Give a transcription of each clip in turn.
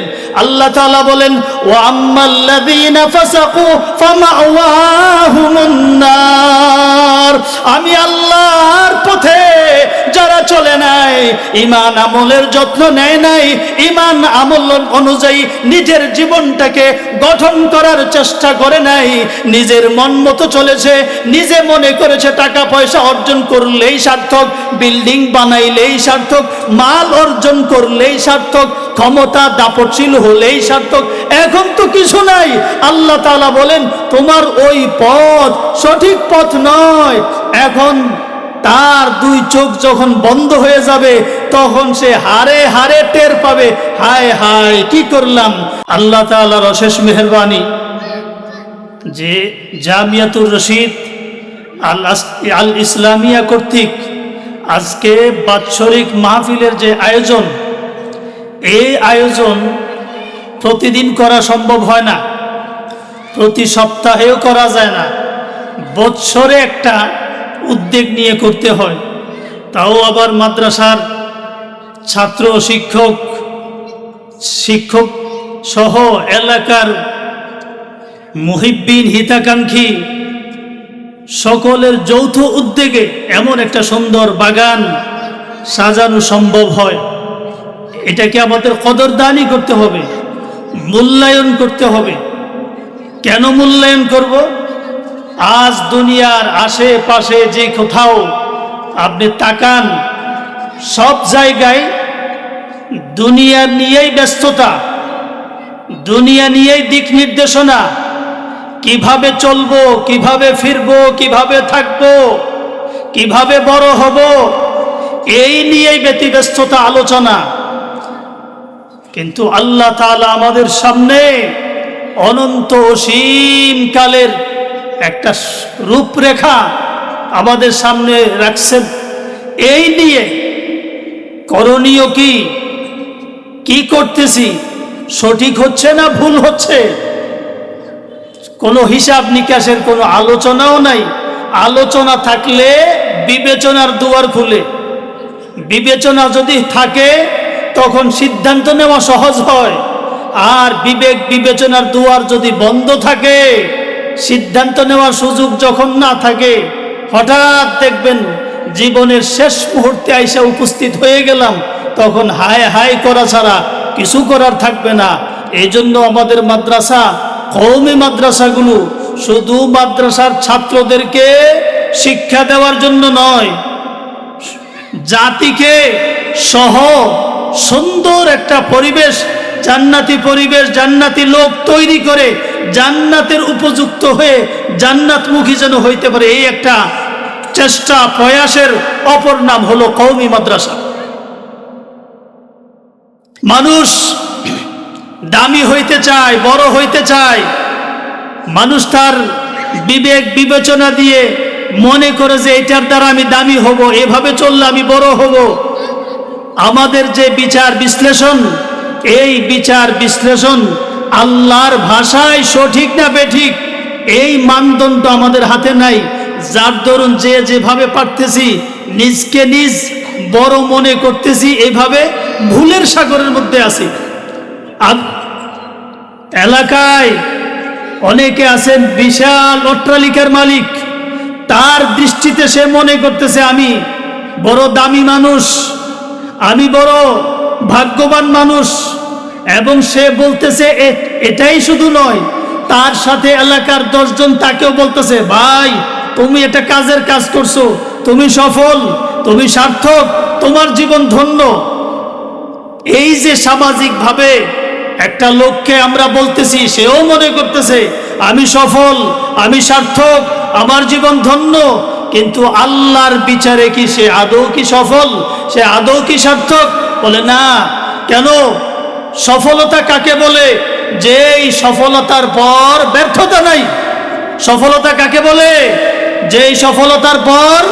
দিলেন আল্লাহ তাআলা বলেন ও আম্মাল্লাযীনা ফাসাকু ফামাওয়াহুমুন নার আমি আল্লাহর পথে যারা চলে নাই ইমান আমলের যত্ন নেয় নাই ইমান আমল অনুযায়ী নিজের জীবনটাকে গঠন করার চেষ্টা করে নাই, নিজের মন মতো চলেছে, নিজে মনে করেছে টাকা পয়সা অর্জন করলেই সার্থক, বিল্ডিং বানাইলেই সার্থক, মাল অর্জন করলেই সার্থক, ক্ষমতা দাপটশীল হলেই সার্থক, এখন তো কিছু নাই। আল্লাহ তাআলা বলেন, তোমার ওই পথ সঠিক পথ নয়। এখন তার দুই চোখ যখন বন্ধ হয়ে যাবে, তখন সে হারে হারে টের পাবে। হায় হায়, কি করলাম? আল্লাহ তাআলার অশেষ মেহরবানি। যে জামিয়াতুর রশিদ আল আল ইসলামিয়া কর্তৃক আজকে বাৎসরিক মাহফিলের যে আয়োজন, এই আয়োজন প্রতিদিন করা সম্ভব হয় না। প্রতি সপ্তাহেও করা যায় না। বৎসরে একটা উদ্যোগ নিয়ে করতে হয়। তাও আবার মাদ্রাসার ছাত্র, শিক্ষক শিক্ষক সহ এলাকার মুহিব্বিন, হিতাকাঙ্ক্ষী সকলের যৌথ উদ্যোগে এমন একটা সুন্দর বাগান সাজানো সম্ভব হয়। এটাকে আমাদের কদরদানি করতে হবে, মূল্যায়ন করতে হবে। কেন মূল্যায়ন করব? আজ দুনিয়ার আশেপাশে যে কোথাও আপনি তাকান, সব জায়গায় দুনিয়া নিয়েই ব্যস্ততা, দুনিয়া নিয়েই দিক নির্দেশনা, কীভাবে চলবো, কীভাবে ফিরবো, কীভাবে থাকব, কীভাবে বড় হব, এই নিয়েই ব্যতিব্যস্ততা আলোচনা। কিন্তু আল্লাহ তাআলা আমাদের সামনে অনন্ত অসীম কালের একটা রূপরেখা আমাদের সামনে রাখছেন। এই নিয়ে করণীয় কি? কি করতেছি? সঠিক হচ্ছে না ভুল হচ্ছে? কোনো হিসাব নিকাশের কোনো আলোচনাও নাই। আলোচনা থাকলে বিবেচনার দুয়ার খুলে। বিবেচনা যদি থাকে, তখন সিদ্ধান্ত নেওয়া সহজ হয়। আর বিবেক বিবেচনার দুয়ার যদি বন্ধ থাকে সিদ্ধান্ত নেওয়ার সুযোগ যখন না থাকে, হঠাৎ দেখবেন জীবনের শেষ মুহূর্তে আইসা উপস্থিত হয়ে গেলাম, তখন হায় হায় করা ছাড়া কিছু করার থাকবে না। এই জন্য আমাদের মাদ্রাসা কৌমি মাদ্রাসাগুলো শুধু মাদ্রাসার ছাত্রদেরকে শিক্ষা দেওয়ার জন্য নয়, জাতিকে সহ সুন্দর একটা পরিবেশ, জান্নাতি পরিবেশ, জান্নাতি লোক তৈরি করে জান্নাতের উপযুক্ত হয়ে জান্নাতমুখী যেন হইতে পারে, এই একটা চেষ্টা, প্রয়াসের অপর নাম হলো কৌমি মাদ্রাসা। মানুষ দামি হইতে চায়, বড় হইতে চায়, মানুষ তার বিবেক বিবেচনা দিয়ে মনে করে যে এটার দ্বারা আমি দামি হব, এভাবে চললে আমি বড় হব। আমাদের যে বিচার বিশ্লেষণ, এই বিচার বিশ্লেষণ আল্লাহর ভাষায় সঠিক না বেঠিক, এই মানদণ্ড আমাদের হাতে নাই। যার দরুন যে যেভাবে পারতেছি, নিজকে নিজ বড় মনে করতেছি এইভাবে ভুলের সাগরের মধ্যে আছি। এলাকায় অনেকে আছেন বিশাল অট্টালিকার মালিক। তার দৃষ্টিতে সে মনে করতেছে, আমি বড় দামি মানুষ, আমি বড় ভাগ্যবান মানুষ এবং সে বলতেছে, "এ- এটাই শুধু নয়, তার সাথে এলাকার দশজন তাকেও বলতেছে, ভাই, তুমি এটা কাজের কাজ করছ, তুমি সফল, তুমি সার্থক, তোমার জীবন ধন্য। এই যে সামাজিকভাবে একটা লোককে আমরা বলতেছি, সেও মনে করতেছে, আমি সফল, আমি সার্থক, আমার জীবন ধন্য। কিন্তু আল্লাহর বিচারে কি সে আদৌ কি সফল, সে আদৌ কি সার্থক? বলে, না। কেন? সফলতা কাকে বলে? যে এই সফলতার পর ব্যর্থতা নাই। সফলতা কাকে বলে? যে এই সফলতার পর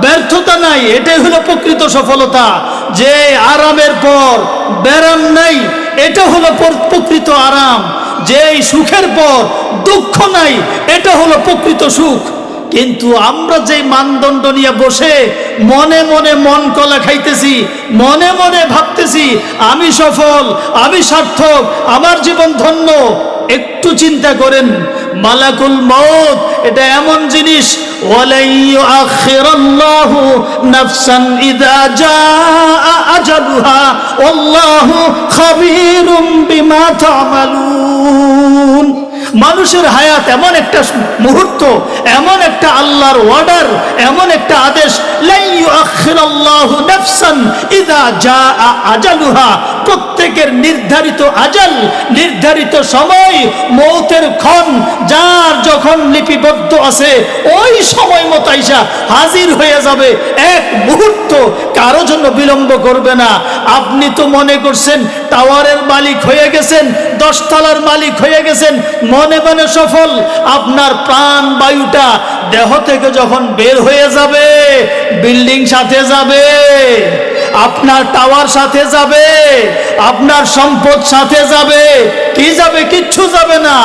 ব্যর্থতা নাই। এটাই হলো প্রকৃত সফলতা। যে আরামের পর ব্যারাম নাই, এটা হলো প্রকৃত আরাম। যে সুখের পর দুঃখ নাই, এটা হলো প্রকৃত সুখ। কিন্তু আমরা যে মানদণ্ড নিয়ে বসে মনে মনে মন কলা খাইতেছি, মনে মনে ভাবতেছি, আমি সফল, আমি সার্থক, আমার জীবন ধন্য, একটু চিন্তা করেন, মালাকুল মৌত এটা এমন জিনিস তা'মালুন। মানুষের হায়াত এমন একটা মুহূর্ত, এমন একটা আল্লাহর অর্ডার এমন একটা আদেশ প্রত্যেকের নির্ধারিত আজাল, নির্ধারিত সময়, মৌতের ক্ষণ, যার যখন লিপিবদ্ধ আছে, ওই সময় মতো আইসা হাজির হয়ে যাবে। এক মুহূর্ত কারও জন্য বিলম্ব করবে না। আপনি তো মনে করছেন, টাওয়ারের মালিক হয়ে গেছেন, দশতলার মালিক হয়ে গেছেন মনে মনে সফল, আপনার প্রাণ বায়ুটা দেহ থেকে যখন বের হয়ে যাবে, বিল্ডিং সাথে যাবে, আপনার টাওয়ার সাথে যাবে, আপনার সম্পদ সাথে যাবে, কি যাবে কিচ্ছু যাবে না,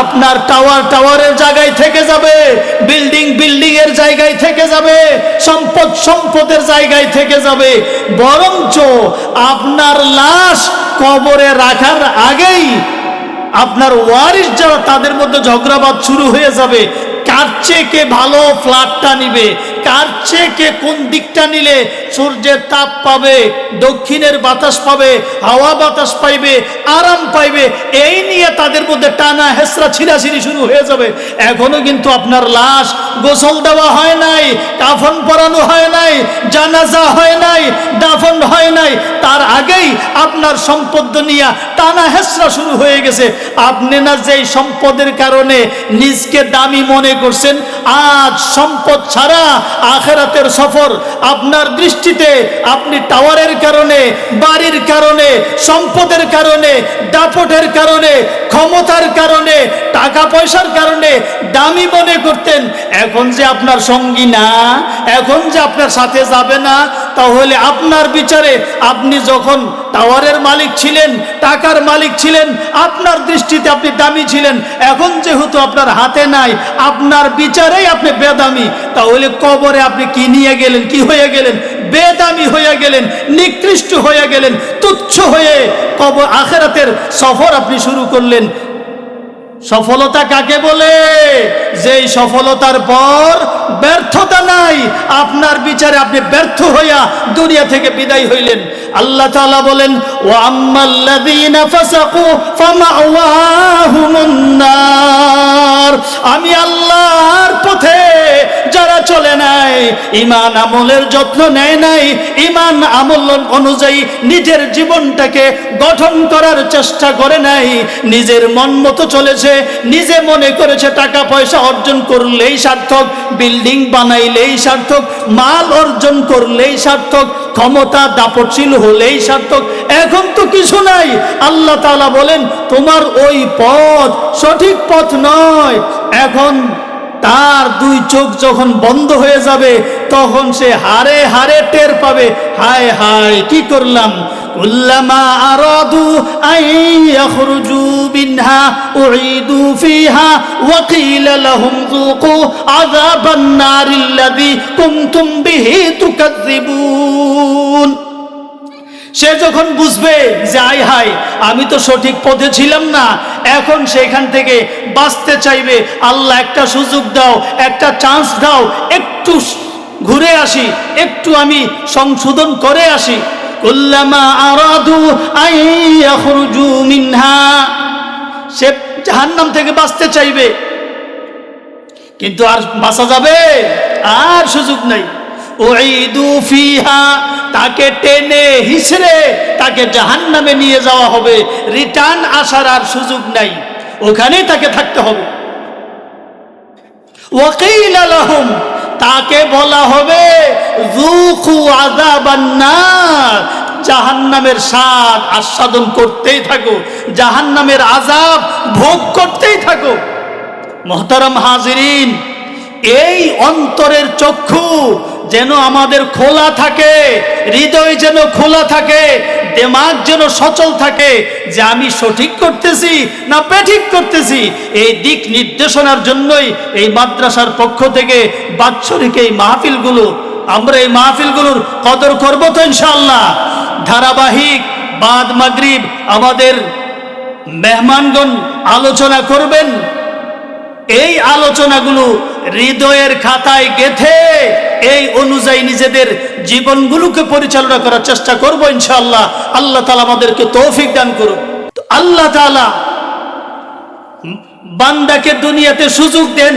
আপনার টাওয়ার টাওয়ারের জায়গায় থেকে যাবে, বিল্ডিং বিল্ডিং এর জায়গায় থেকে যাবে, সম্পদ সম্পদের জায়গায় থেকে যাবে, বরঞ্চ আপনার লাশ কবরে রাখার আগেই আপনার ওয়ারিস যারা তাদের মধ্যে ঝগড়াবাদ শুরু হয়ে যাবে, কার চেয়ে কে ভালো ফ্ল্যাটটা নিবে? কার কে কোন দিকটা নিলে সূর্যের তাপ পাবে, দক্ষিণের বাতাস পাবে, হাওয়া বাতাস পাইবে, আরাম পাইবে, এই নিয়ে তাদের মধ্যে টানা হেসরা ছিঁড়াছিড়ি শুরু হয়ে যাবে। এখনও কিন্তু আপনার লাশ গোসল দেওয়া হয় নাই, কাফন পরানো হয় নাই, জানাজা হয় নাই, দাফন হয় নাই, তার আগেই আপনার সম্পদ নিয়ে টানা হেসরা শুরু হয়ে গেছে। আপনি না যেই সম্পদের কারণে নিজকে দামি মনে করছেন, আজ সম্পদ ছাড়া আখেরাতের সফর আপনার দৃষ্টিতে, আপনি টাওয়ারের কারণে, বাড়ির কারণে, সম্পদের কারণে, দাপটের কারণে, ক্ষমতার কারণে, টাকা পয়সার কারণে দামি মনে করতেন, এখন যে আপনার সঙ্গী না, এখন যে আপনার সাথে যাবে না তাহলে আপনার বিচারে আপনি যখন টাওয়ারের মালিক ছিলেন, টাকার মালিক ছিলেন, আপনার দৃষ্টিতে আপনি দামি ছিলেন, এখন যেহেতু আপনার হাতে নাই, আপনার বিচারেই আপনি বেদামি, তাহলে কবরে আপনি কি নিয়ে গেলেন, কি হয়ে গেলেন? বেদামি হয়ে গেলেন, নিকৃষ্ট হয়ে গেলেন, তুচ্ছ হয়ে কবর আখেরাতের সফর আপনি শুরু করলেন। সফলতা কাকে বলে? যেই সফলতার পর ব্যর্থতা নাই। আপনার বিচারে আপনি ব্যর্থ হইয়া দুনিয়া থেকে বিদায় হইলেন। আল্লাহ তাআলা বলেন ও আম্মাল্লাযীনা ফাসাকু ফামাওয়াহুমুন নার। আমি আল্লাহর পথে যারা চলে নাই ইমান আমলের যত্ন নেয় নাই ইমান আমল অনুযায়ী নিজের জীবনটাকে গঠন করার চেষ্টা করে নাই। নিজের মন মতো চলেছে, নিজে মনে করেছে টাকা পয়সা অর্জন করলেই সার্থক বিল্ডিং বানাইলেই সার্থক, মাল অর্জন করলেই সার্থক, ক্ষমতা দাপটশীল হলেই সার্থক। এখন তো কিছু নাই। আল্লাহ তাআলা বলেন, তোমার ওই পথ সঠিক পথ নয়। এখন তার দুই চোখ যখন বন্ধ হয়ে যাবে, তখন সে হারে হারে টের পাবে, হায় হায়, কি করলাম? কুল্লামা আরাদু আন ইয়াখরুজু মিনহা, উঈদু ফিহা ওয়া কিলা লাহুম যুকু আযাবান নারিল্লাযী কুনতুম বিহি তুকাযযিবুন। সে যখন বুঝবে যে আয় হায় আমি তো সঠিক পথে ছিলাম না, এখন সেখান থেকে বাঁচতে চাইবে, আল্লাহ একটা সুযোগ দাও, একটা চান্স দাও, একটু ঘুরে আসি, একটু আমি সংশোধন করে আসি। কুল্লামা আরাদু আন ইয়াখরুজু মিনহা। সে জাহান্নাম থেকে বাঁচতে চাইবে। কিন্তু আর বাঁচা যাবে? আর সুযোগ নাই। উঈদু ফিহা, তাকে টেনে হিসড়ে তাকে জাহান্নামে নিয়ে যাওয়া হবে। রিটার্ন আসার আর সুযোগ নাই। ওখানেই তাকে থাকতে হবে। ওয়াকিল আলাহুম তাকে বলা হবে জাহান নামের সাদ জাহান্নামের স্বাদ আস্বাদন করতেই থাকো, জাহান্নামের আজাব ভোগ করতেই থাকো। মহতারাম হাজিরিন, এই অন্তরের চক্ষু যেন আমাদের খোলা থাকে, হৃদয় যেন খোলা থাকে, দেমাগ যেন সচল থাকে যে আমি সঠিক করতেছি না বেঠিক করতেছি। এই দিক নির্দেশনার জন্যই এই মাদ্রাসার পক্ষ থেকে বাৎসরিক এই মাহফিলগুলো, আমরা এই মাহফিলগুলোর কদর করব তো ইনশাল্লাহ ধারাবাহিক বাদ মাগরিব আমাদের মেহমানগণ আলোচনা করবেন। এই আলোচনাগুলো হৃদয়ের খাতায় গেথে এই অনুযায়ী নিজেদের জীবনগুলোকে পরিচালনা করার চেষ্টা করব ইনশাআল্লাহ। আল্লাহ তালা আমাদেরকে তৌফিক দান করুন আল্লাহ তালা বান্দাকে দুনিয়াতে সুযোগ দেন।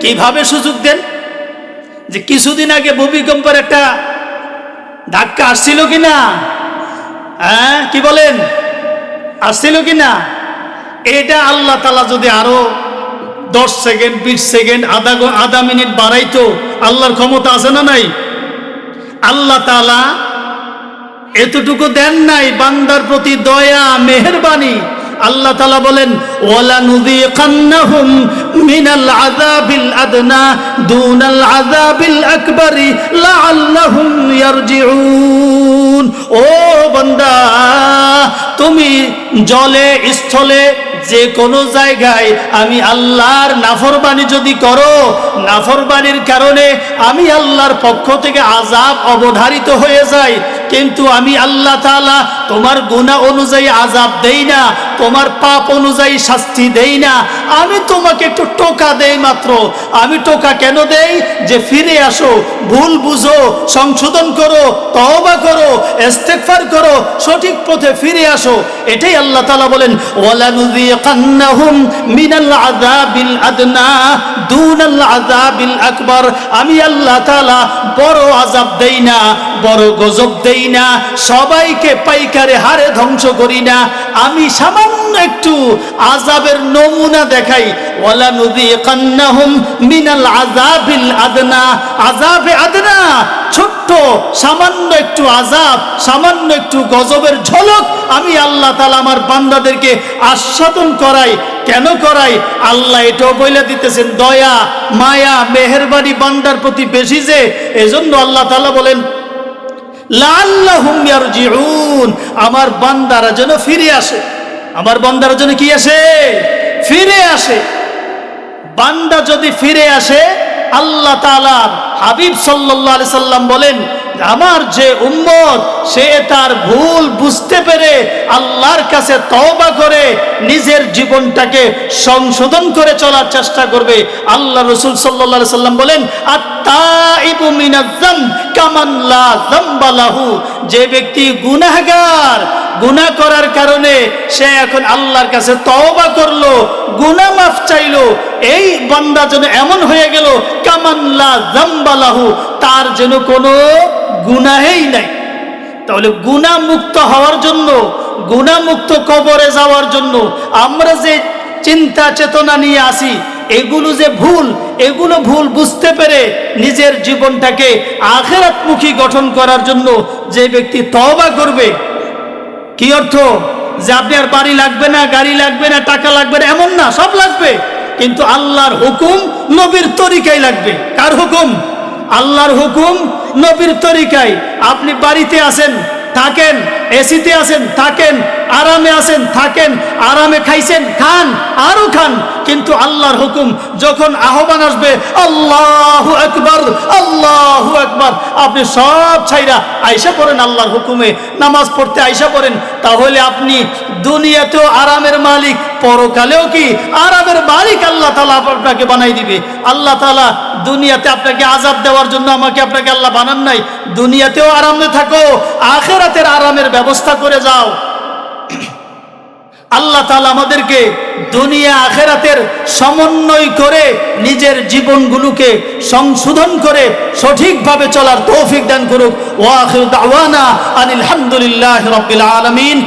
কীভাবে সুযোগ দেন? যে কিছুদিন আগে ভূমিকম্পের একটা ধাক্কা আসছিল কিনা? হ্যাঁ কি বলেন? আসছিল কিনা? এটা আল্লাহ তালা যদি আরও দশ সেকেন্ড, বিশ সেকেন্ড, আধা আধা মিনিট বাড়াইতো। আল্লাহর ক্ষমতা আছে না নাই? আল্লাহ তালা এতটুকু দেন নাই, বান্দার প্রতি দয়া, মেহেরবানি। আল্লাহ তালা বলেন ওয়ালা নদী কান্নাহুম মিনাল আযাবিল আদনা দুনাল আযাবিল আকবারি লাআল্লাহুম ইয়ারজিউন। ও বান্দা তুমি জলে, স্থলে যে কোনো জায়গায় আমি আল্লাহর নাফরবানি যদি করো নাফরবানির কারণে আমি আল্লাহর পক্ষ থেকে আজাব অবধারিত হয়ে যায় কিন্তু আমি আল্লাহ তালা তোমার গুণা অনুযায়ী আজাব দেই না, তোমার পাপ অনুযায়ী শাস্তি দেই না। আমি তোমাকে একটু টোকা দেই মাত্র। আমি টোকা কেন দেই? যে ফিরে আসো, ভুল বুঝো, সংশোধন করো, তওবা করো, ইস্তেগফার করো, সঠিক পথে ফিরে আসো। এটাই আল্লাহ তাআলা বলেন আমি আল্লাহ বড় আযাব দেই না। বড় গজব দেই না, সবাইকে পাইকারে হারে ধ্বংস করি না। আমি সামান্য একটু আজাবের নমুনা দেখাই। ওয়ালা নুযিকান্নাহুম মিনাল আযাবিল আদনা। আযাবে আদনা, ছোট্ট, সামান্য একটু আজাব সামান্য একটু গজবের ঝলক আমি আল্লাহ তালা আমার বান্দাদেরকে আস্বাদন করাই। কেন করাই? আল্লাহ এটাও বলে দিতেছেন, দয়া, মায়া, মেহেরবানি বান্দার প্রতি বেশি যে, এজন্য আল্লাহ তালা বলেন আমার বান্দারা যেন ফিরে আসে। আমার বান্দারা যেন কি আসে? ফিরে আসে। বান্দা যদি ফিরে আসে, আল্লাহ তালার হাবিব সাল্লাহ সাল্লাম বলেন, আমার যে উম্মত, সে তার ভুল বুঝতে পেরে আল্লাহর কাছে তওবা করে নিজের জীবনটাকে সংশোধন করে চলার চেষ্টা করবে। আল্লাহ রসুল সাল্লাহ সাল্লাম বলেন আত্মাইবু মিনাজ্জাম কামান লা যে ব্যক্তি গুনাহগার, গুনাহ করার কারণে সে এখন আল্লাহর কাছে তওবা করল, গুনাহ মাফ চাইলো, এই বান্দা যেন এমন হয়ে গেল কামান্লা জাম্বালাহু তার যেন কোনো গুনাহেই নাই। তাহলে গুনাহ মুক্ত হওয়ার জন্য, গুনাহ মুক্ত কবরে যাওয়ার জন্য আমরা যে চিন্তা চেতনা নিয়ে আসি এগুলো যে ভুল, এগুলো ভুল বুঝতে পেরে নিজের জীবনটাকে আখেরাতমুখী গঠন করার জন্য যে ব্যক্তি তওবা করবে, কি অর্থ? যে আপনার বাড়ি লাগবে না, গাড়ি লাগবে না, টাকা লাগবে না, এমন না, সব লাগবে। কিন্তু আল্লাহর হুকুম নবীর তরিকায় লাগবে। কার হুকুম? আল্লাহর হুকুম নবীর তরিকায়। আপনি বাড়িতে আছেন থাকেন, এসিতে আছেন, থাকেন, আরামে আছেন, থাকেন, আরামে খাইছেন, খান, আরও খান। কিন্তু আল্লাহর হুকুম, যখন আহ্বান আসবে, আল্লাহু আকবার আল্লাহু আকবার আপনি সব ছাইরা আইসা পড়েন আল্লাহর হুকুমে। নামাজ পড়তে আইসা পড়েন। তাহলে আপনি দুনিয়াতেও আরামের মালিক, পরকালেও কি? আরামের মালিক আল্লাহ তালা আপনাকে বানাই দিবে। আল্লাহ তালা দুনিয়াতে আপনাকে আজাব দেওয়ার জন্য আমাকে আপনাকে আল্লাহ বানান নাই। দুনিয়াতেও আরামে থাকো, আখেরাতের আরামের ব্যবস্থা করে যাও। আল্লাহ তালা আমাদেরকে দুনিয়া, আখেরাতের সমন্বয় করে নিজের জীবনগুলোকে সংশোধন করে সঠিকভাবে চলার তৌফিক দান করুক। ওয়াখির দাওয়ানা আনিল হামদুলিল্লাহ রবিল আলমিন।